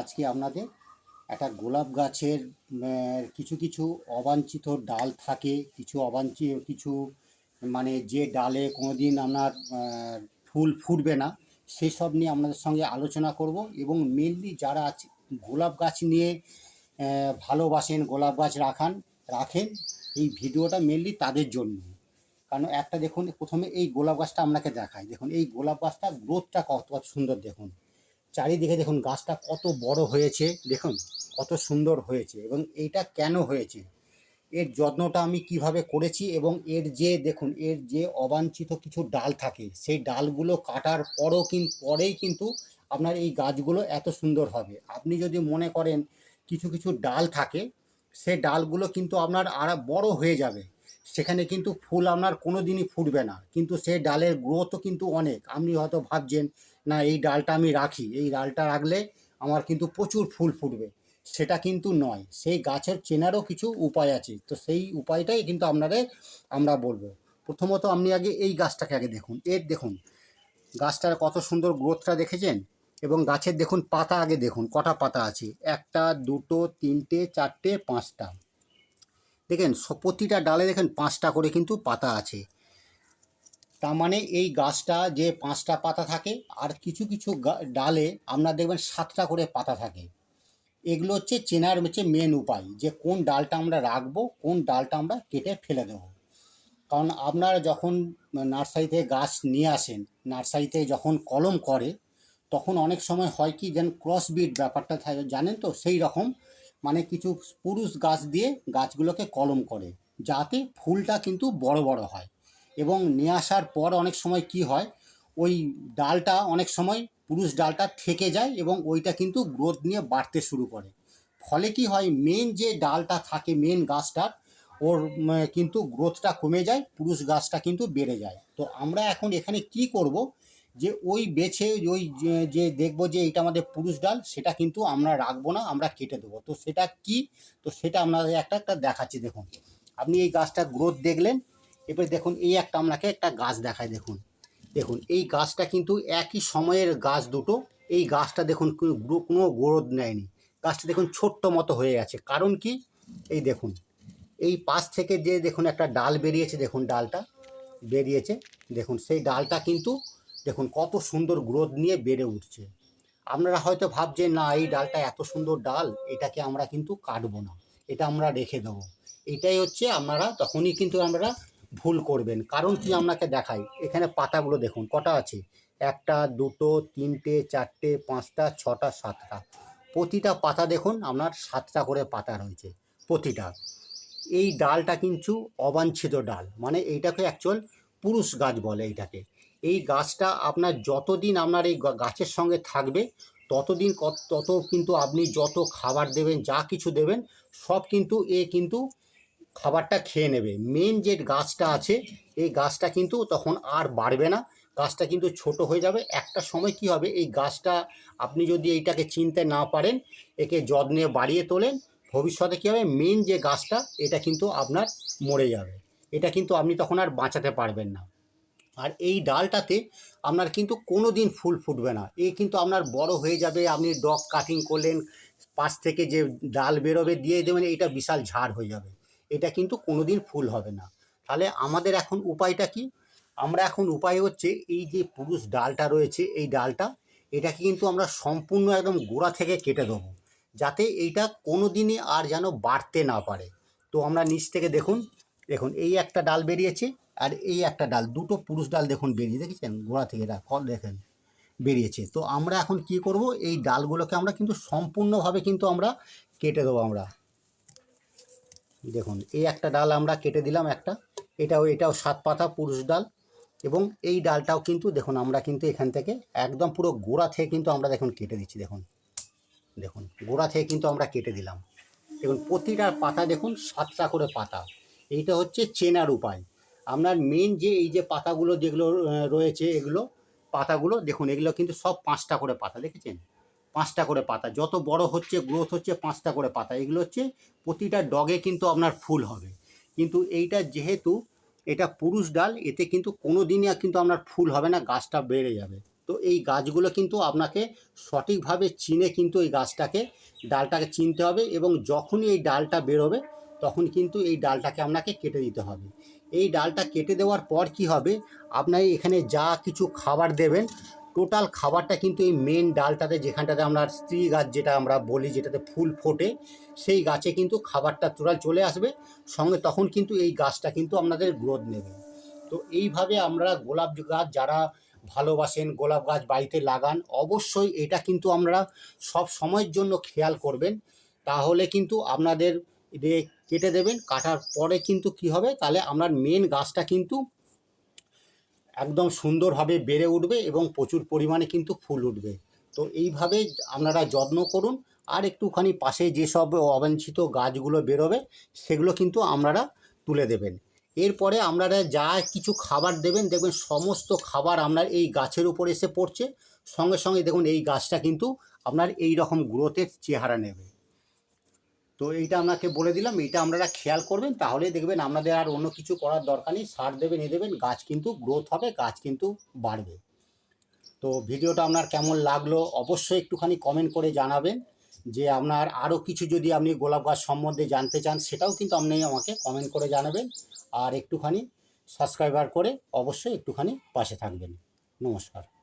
আজকে আপনাদের একটা গোলাপ গাছের কিছু কিছু অবাঞ্ছিত ডাল থাকে, কিছু অবাঞ্ছিত কিছু মানে যে ডালে কোনোদিন আপনার ফুল ফুটবে না সেসব নিয়ে আপনাদের সঙ্গে আলোচনা করব এবং মেনলি যারা আছে গোলাপ গাছ নিয়ে ভালোবাসেন, গোলাপ গাছ রাখান, রাখেন, এই ভিডিওটা মেনলি তাদের জন্য। কারণ একটা দেখুন, প্রথমে এই গোলাপ গাছটা আপনাকে দেখায় দেখুন, এই গোলাপ গাছটা গ্রোথটা কত সুন্দর দেখুন। চারিদিকে দেখুন গাছটা কত বড় হয়েছে, দেখুন কত সুন্দর হয়েছে এবং এইটা কেন হয়েছে? এর যত্নটা আমি কীভাবে করেছি এবং এর যে দেখুন, এর যে অবাঞ্ছিত কিছু ডাল থাকে, সেই ডালগুলো কাটার পরও কিন্তু পরেই কিন্তু আপনার এই গাছগুলো এত সুন্দর হবে। আপনি যদি মনে করেন কিছু কিছু ডাল থাকে, সে ডালগুলো কিন্তু আপনার আর বড় হয়ে যাবে। সেখানে কিন্তু ফুল আপনার কোনো দিনই ফুটবে না। কিন্তু সে ডালের গ্রোথও কিন্তু অনেক। আপনি হয়তো ভাবছেন, না, এই ডালটা আমি রাখি। এই ডালটা রাখলে আমার কিন্তু প্রচুর ফুল ফুটবে। সেটা কিন্তু নয়। সেই গাছের চেনারও কিছু উপায় আছে। তো সেই উপায়টাই কিন্তু আপনাদের আমরা বলব। প্রথমত আপনি আগে এই গাছটাকে আগে দেখুন। এর দেখুন, গাছটার কত সুন্দর গ্রোথটা দেখেছেন? এবং গাছের দেখুন পাতা আগে দেখুন, কটা পাতা আছে? একটা, দুটো, তিনটে, চারটে, পাঁচটা। দেখেন প্রতিটা ডালে দেখেন পাঁচটা করে কিন্তু পাতা আছে। তার মানে এই গাছটা যে পাঁচটা পাতা থাকে আর কিছু কিছু ডালে আপনার দেখবেন সাতটা করে পাতা থাকে। এগুলো হচ্ছে চেনার হচ্ছে মেন উপায় যে কোন ডালটা আমরা রাখব, কোন ডালটা আমরা কেটে ফেলে দেবো। কারণ আপনারা যখন নার্সারি থেকে গাছ নিয়ে আসেন নার্সারিতে যখন কলম করে, তখন অনেক সময় হয় কি যেন ক্রস বিট ব্যাপারটা থাকে, জানেন তো? সেই রকম মানে কিছু পুরুষ গাছ দিয়ে গাছগুলোকে কলম করে, যাতে ফুলটা কিন্তু বড় বড় হয়। এবং নিয়ে আসার পর অনেক সময় কি হয়, ওই ডালটা অনেক সময় পুরুষ ডালটা থেকে যায় এবং ওইটা কিন্তু গ্রোথ নিয়ে বাড়তে শুরু করে। ফলে কি হয় মেন যে ডালটা থাকে মেন গাছটার, ওর কিন্তু গ্রোথটা কমে যায়, পুরুষ গাছটা কিন্তু বেড়ে যায়। তো আমরা এখন এখানে কি করব যে ওই বেছে, ওই যে- দেখব যে এটা আমাদের পুরুষ ডাল, সেটা কিন্তু আমরা রাখব না, আমরা কেটে দেবো। তো সেটা কি? তো সেটা আপনাদের একটা একটা দেখাচ্ছি দেখুন। আপনি এই গাছটা গ্রোথ দেখলেন এবার দেখুন, এই একটা আপনাকে একটা গাছ দেখায় দেখুন। দেখুন, এই গাছটা কিন্তু একই সময়ের গাছ দুটো, এই গাছটা দেখুন, কোনো গ্রোথ নেয়নি। গাছটা দেখুন ছোট্ট মতো হয়ে গেছে। কারণ কি? এই দেখুন, এই পাশ থেকে যে দেখুন একটা ডাল বেরিয়েছে, দেখুন ডালটা বেরিয়েছে। দেখুন, সেই ডালটা কিন্তু দেখুন, কত সুন্দর গ্রোথ নিয়ে বেড়ে উঠছে। আপনারা হয়তো ভাবছেন, না, এই ডালটা এত সুন্দর ডাল, এটাকে আমরা কিন্তু কাটবো না। এটা আমরা রেখে দেবো। এটাই হচ্ছে আপনারা, তখনই কিন্তু আমরা ভুল করবেন। কারণ কি আপনাকে দেখাই, এখানে পাতাগুলো দেখুন, কটা আছে? একটা, দুটো, তিনটে, চারটে, পাঁচটা, ছটা, সাতটা। প্রতিটা পাতা দেখুন, আপনার সাতটা করে পাতা রয়েছে, প্রতিটা। এই ডালটা কিন্তু অবাঞ্ছিত ডাল মানে এইটাকে অ্যাকচুয়াল পুরুষ গাছ বলে এইটাকে। এই গাছটা আপনার যতদিন আপনার এই গাছের সঙ্গে থাকবে, ততদিন তত কিন্তু আপনি যত খাবার দেবেন, যা কিছু দেবেন, সব কিন্তু এ কিন্তু খাবারটা খেয়ে নেবে। মেন যে গাছটা আছে, এই গাছটা কিন্তু তখন আর বাড়বে না। গাছটা কিন্তু ছোট হয়ে যাবে। একটা সময় কি হবে, এই গাছটা আপনি যদি এইটাকে চিনতে না পারেন, একে যত্নে বাড়িয়ে তোলেন, ভবিষ্যতে কী হবে, মেন যে গাছটা, এটা কিন্তু আপনার মরে যাবে। এটা কিন্তু আপনি তখন আর বাঁচাতে পারবেন না। আর এই ডালটাতে আপনার কিন্তু কোনো দিন ফুল ফুটবে না। এই কিন্তু আপনার বড় হয়ে যাবে, আপনি ডগ কাটিং করলেন, পাশ থেকে যে ডাল বেরোবে দিয়ে দেবেন এটা বিশাল ঝাড় হয়ে যাবে। এটা কিন্তু কোনো দিন ফুল হবে না। তাহলে আমাদের এখন উপায়টা কি? আমরা এখন উপায় হচ্ছে এই যে পুরুষ ডালটা রয়েছে, এই ডালটা, এটাকে কিন্তু আমরা সম্পূর্ণ একদম গোড়া থেকে কেটে দেবো। যাতে এইটা কোনো দিনই আর যেন বাড়তে না পারে। তো আমরা নিচ থেকে দেখুন দেখুন, এই একটা ডাল বেরিয়েছে। আর এই একটা ডাল, দুটো পুরুষ ডাল দেখুন বেরিয়ে, দেখেছেন? গোড়া থেকে এটা ফল দেখেন, বেরিয়েছে। তো আমরা এখন কি করব? এই ডালগুলোকে আমরা কিন্তু সম্পূর্ণভাবে কিন্তু আমরা কেটে দেবো আমরা। দেখুন, এই একটা ডাল আমরা কেটে দিলাম একটা। এটাও এটাও সাত পাতা পুরুষ ডাল এবং এই ডালটাও কিন্তু দেখুন, আমরা কিন্তু এখান থেকে একদম পুরো গোড়া থেকে কিন্তু আমরা দেখুন কেটে দিচ্ছি, দেখুন। দেখুন, গোড়া থেকে কিন্তু আমরা কেটে দিলাম। দেখুন, প্রতিটা পাতা দেখুন, সাতটা করে পাতা। এইটা হচ্ছে চেনার উপায়। আপনার মেন যে এই যে পাতাগুলো যেগুলো রয়েছে এগুলো, পাতাগুলো দেখুন, এগুলো কিন্তু সব পাঁচটা করে পাতা, দেখেছেন? পাঁচটা করে পাতা। যত বড় হচ্ছে গ্রোথ হচ্ছে, পাঁচটা করে পাতা। এগুলো হচ্ছে প্রতিটা ডগে কিন্তু আপনার ফুল হবে। কিন্তু এইটা যেহেতু এটা পুরুষ ডাল, এতে কিন্তু কোনো দিনই কিন্তু আপনার ফুল হবে না, গাছটা বেড়ে যাবে। তো এই গাছগুলো কিন্তু আপনাকে সঠিকভাবে চিনে কিন্তু এই গাছটাকে, ডালটাকে চিনতে হবে এবং যখনই এই ডালটা বেরোবে, তখন কিন্তু এই ডালটাকে আপনাকে কেটে দিতে হবে। এই ডালটা কেটে দেওয়ার পর কি হবে? আপনার এখানে যা কিছু খাবার দেবেন টোটাল খাবারটা কিন্তু এই মেন ডালটাতে যেখানটাতে আমরা স্ত্রী গাছ যেটা আমরা বলি, যেটাতে ফুল ফোটে, সেই গাছে কিন্তু খাবারটা টোটাল চলে আসবে। সঙ্গে তখন কিন্তু এই গাছটা কিন্তু আপনাদের গ্রোথ নেবে। তো এইভাবে আমরা গোলাপ গাছ যারা ভালোবাসেন, গোলাপ গাছ বাড়িতে লাগান, অবশ্যই এটা কিন্তু আমরা সব সময়ের জন্য খেয়াল করবেন। তাহলে কিন্তু আপনাদের কেটে দেবেন, কাটার পরে কিন্তু কি হবে? তাহলে আপনার মেন গাছটা কিন্তু একদম সুন্দরভাবে বেড়ে উঠবে এবং প্রচুর পরিমাণে কিন্তু ফুল উঠবে। তো এইভাবে আপনারা যত্ন করুন। আর একটুখানি পাশে যেসব অবাঞ্ছিত গাছগুলো বেরোবে, সেগুলো কিন্তু আপনারা তুলে দেবেন। এরপরে আপনারা যা কিছু খাবার দেবেন, দেখবেন সমস্ত খাবার আপনার এই গাছের উপর এসে পড়ছে। সঙ্গে সঙ্গে দেখুন এই গাছটা কিন্তু আপনার এই রকম গ্রোথের চেহারা নেবে। তো এইটা আপনাকে বলে দিলাম, এইটা আপনারা খেয়াল করবেন তাহলে দেখবেন আপনাদের আর অন্য কিছু করার দরকার নেই। সার দেবেন, এ দেবেন, গাছ কিন্তু গ্রোথ হবে, গাছ কিন্তু বাড়বে। তো ভিডিওটা আপনার কেমন লাগল অবশ্যই একটুখানি কমেন্ট করে জানাবেন, যে আপনার আরও কিছু যদি আপনি গোলাপ গাছ সম্বন্ধে জানতে চান, সেটাও কিন্তু আপনি আমাকে কমেন্ট করে জানাবেন। আর একটুখানি সাবস্ক্রাইবার করে অবশ্যই একটুখানি পাশে থাকবেন। নমস্কার।